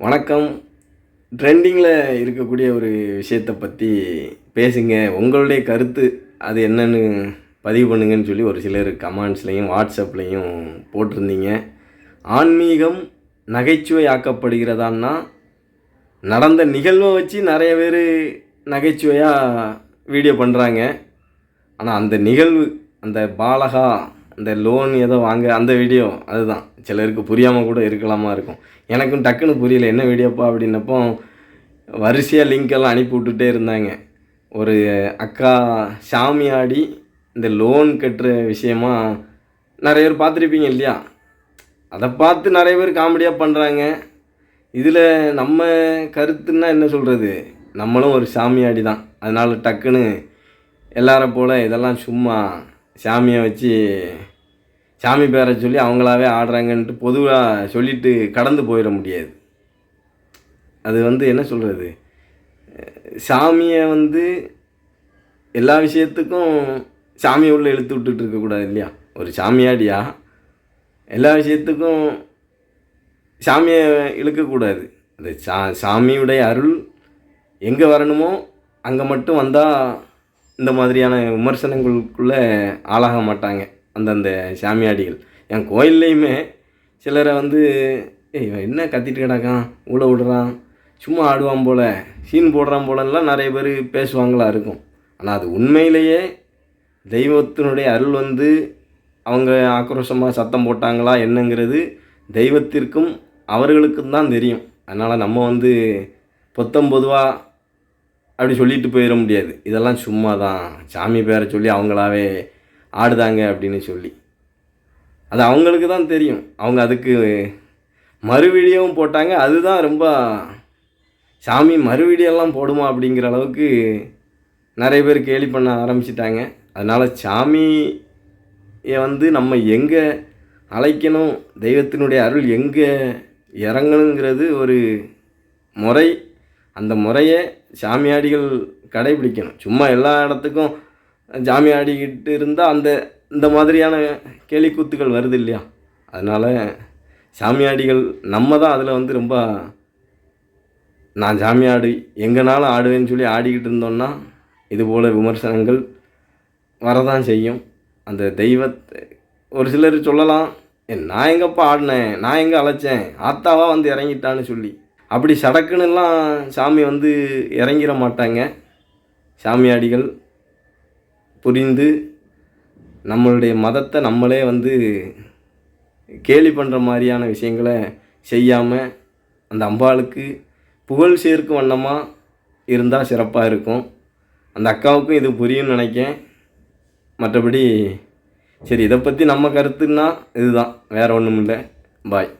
வணக்கம். ட்ரெண்டிங்கில் இருக்கக்கூடிய ஒரு விஷயத்தை பற்றி பேசுங்க. உங்களுடைய கருத்து அது என்னென்னு பதிவு பண்ணுங்கன்னு சொல்லி ஒரு சிலர் கமெண்ட்ஸ்லேயும் வாட்ஸ்அப்லேயும் போட்டிருந்தீங்க. ஆன்மீகம் நகைச்சுவை ஆக்கப்படுகிறதான்னா நடந்த நிகழ்வை வச்சு நிறைய பேர் நகைச்சுவையாக வீடியோ பண்ணுறாங்க ஆனால் அந்த நிகழ்வு அந்த பாலகா அந்த லோன் ஏதோ வாங்க அந்த வீடியோ அதுதான். சிலருக்கு புரியாமல் கூட இருக்கலாமா இருக்கும். எனக்கும் டக்குன்னு புரியல என்ன வீடியோப்பா அப்படின்னப்போ வரிசையாக லிங்க் எல்லாம் அனுப்பி விட்டுட்டே இருந்தாங்க. ஒரு அக்கா சாமி ஆடி இந்த லோன் கட்டுற விஷயமா நிறைய பேர் பார்த்துருப்பீங்க இல்லையா? அதை பார்த்து நிறைய பேர் காமெடியாக பண்ணுறாங்க இதில் நம்ம கருத்துன்னா என்ன சொல்கிறது நம்மளும் ஒரு சாமியாடி தான் அதனால் டக்குன்னு எல்லாரை போல் இதெல்லாம் சும்மா சாமியை வச்சு சாமி பேரை சொல்லி அவங்களாவே ஆடுறாங்கன்ட்டு பொதுவாக சொல்லிட்டு கடந்து போயிட முடியாது. அது வந்து என்ன சொல்கிறது சாமியை வந்து எல்லா விஷயத்துக்கும் சாமியை உள்ளே இழுத்து விட்டுட்டு இருக்கக்கூடாது இல்லையா? ஒரு சாமியாடியா? எல்லா விஷயத்துக்கும் சாமியை இழுக்கக்கூடாது அந்த சா சாமியுடைய அருள் எங்கே வரணுமோ அங்கே மட்டும் வந்தால் இந்த மாதிரியான விமர்சனங்களுக்குள்ளே ஆளாக மாட்டாங்க அந்தந்த சாமியாடிகள். என் கோயில்லையுமே சிலரை வந்து ஏய் இவன் என்ன கத்திட்டு கிடக்கான்? ஊழ விடுறான்? சும்மா ஆடுவான் போல சீன் போடுறான் போலலாம் நிறைய பேர் பேசுவாங்களா இருக்கும். ஆனால் அது உண்மையிலேயே தெய்வத்தினுடைய அருள் வந்து அவங்க ஆக்ரோஷமாக சத்தம் போட்டாங்களா என்னங்கிறது தெய்வத்திற்கும் அவர்களுக்கும் தான் தெரியும். அதனால் நம்ம வந்து பொத்தம் பொதுவாக அப்படி சொல்லிட்டு போயிட முடியாது. இதெல்லாம் சும்மா தான் சாமி பேரை சொல்லி அவங்களாவே ஆடுதாங்க அப்படின்னு சொல்லி. அது அவங்களுக்கு தான் தெரியும். அவங்க அதுக்கு மறு வீடியோவும் போட்டாங்க. அதுதான் ரொம்ப சாமி மறு வீடியோலாம் போடுமா அப்படிங்கிற அளவுக்கு நிறைய பேர் கேலி பண்ண ஆரம்பிச்சிட்டாங்க. அதனால் சாமியை வந்து நம்ம எங்கே அழைக்கணும்? தெய்வத்தினுடைய அருள் எங்கே இறங்கணுங்கிறது ஒரு முறை. அந்த முறையை சாமியாடிகள் கடைபிடிக்கணும். சும்மா எல்லா இடத்துக்கும் சாமி ஆடிக்கிட்டு இருந்தால் அந்த இந்த மாதிரியான கேலிக்கூத்துகள் வருது இல்லையா? அதனால் சாமியாடிகள் நம்ம தான் அதில் வந்து ரொம்ப நான் ஜாமியாடி எங்கேனாலும் ஆடுவேன்னு சொல்லி ஆடிக்கிட்டு இருந்தோன்னா இது போல் விமர்சனங்கள் வரதான் செய்யும். அந்த தெய்வத்தை ஒரு சிலர் சொல்லலாம் நான் எங்கப்பா ஆடினேன்? நான் எங்கே அழைச்சேன்? ஆத்தாவா வந்து இறங்கிட்டான்னு சொல்லி. அப்படி சடக்குன்னுலாம் சாமி வந்து இறங்கிட மாட்டாங்க. சாமியாடிகள் புரிந்து நம்மளுடைய மதத்தை நம்மளே வந்து கேலி பண்ணுற மாதிரியான விஷயங்களை செய்யாமல் அந்த அம்பாளுக்கு புகழ் சேர்க்கும் வண்ணமாக இருந்தால் சிறப்பாக இருக்கும். அந்த அக்காவுக்கும் இது புரியும்னு நினைக்கேன். மற்றபடி சரி இதை பற்றி நம்ம கருத்துன்னா இதுதான். வேறு ஒன்றும் இல்லை பாய்.